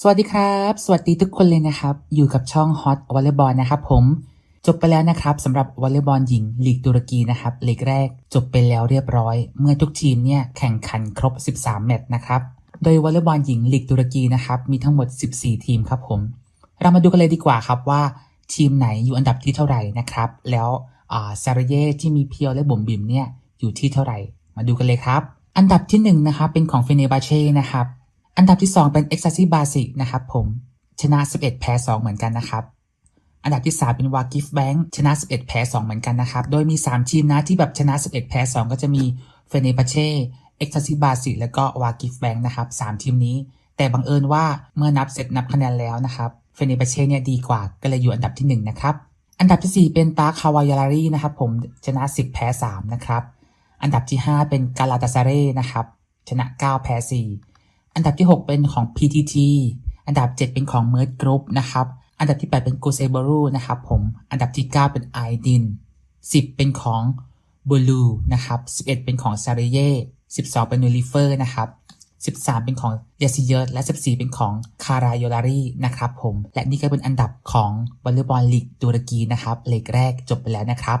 สวัสดีครับ สวัสดีทุกคนเลยนะครับ อยู่กับช่อง Hot Volleyball นะครับผมจบไปแล้วนะครับสำหรับวอลเลย์บอลหญิงลีกตุรกีนะครับเลกแรก จบไปแล้วเรียบร้อย เมื่อทุกทีมเนี่ยแข่งขันครบ 13 แมตช์นะครับโดยวอลเลย์บอลหญิงลีกตุรกีนะครับมีทั้งหมด 14 ทีมครับผม เรามาดูกันเลยดีกว่าครับว่า ทีมไหนอยู่อันดับที่เท่าไหร่นะครับ แล้วซาราเย่ที่มีเพียวและบุ๋มบิมเนี่ยอยู่ที่เท่าไหร่ มาดูกันเลยครับ อันดับที่หนึ่งนะครับเป็นของเฟเนบาเช่นะครับ อันดับที่ 2 เป็นเอ็กซัสซีบาซินะครับผมชนะ 11 แพ้ 2 เหมือนกันนะครับอันดับที่ 3 เป็นวากิฟแบงค์ชนะ 11 แพ้ 2 เหมือนกันนะครับ โดยมี 3 ทีมนะที่แบบชนะ 11 แพ้ 2 ก็จะมีเฟเนบาเช่เอ็กซัสซีบาซิแล้วก็วากิฟแบงค์นะครับ 3 ทีมนี้ แต่บังเอิญว่าเมื่อนับเสร็จนับคะแนนแล้วนะครับเฟเนบาเช่เนี่ยดีกว่าก็เลยอยู่อันดับที่ 1 นะครับ อันดับทีสี่4 เป็นตาคาวายาลารีนะครับผมชนะ 10 แพ้ 3 นะครับ อันดับที่ 5 เป็นกาลาตาซาเร่นะครับชนะ 9 แพ้ 4 อันดับที่ 6 เป็นของ PTT อันดับ 7 เป็นของ Merge Group นะครับ อันดับที่ 8 เป็นกูเซบ r รูนะครับผม อันดับที่ 9 เป็นไอดิน10 เป็นของบูลูนะครับ 11 เป็นของซาเรเย่12 เป็นนูริเฟอร์นะครับ13 เป็นของเยซิเยร์และ 14 เป็นของคารายโยลารีนะครับผม และนี่ก็เป็นอันดับของวอลเลย์บอลลีกตุรกีนะครับเลกแรกจบไปแล้วนะครับ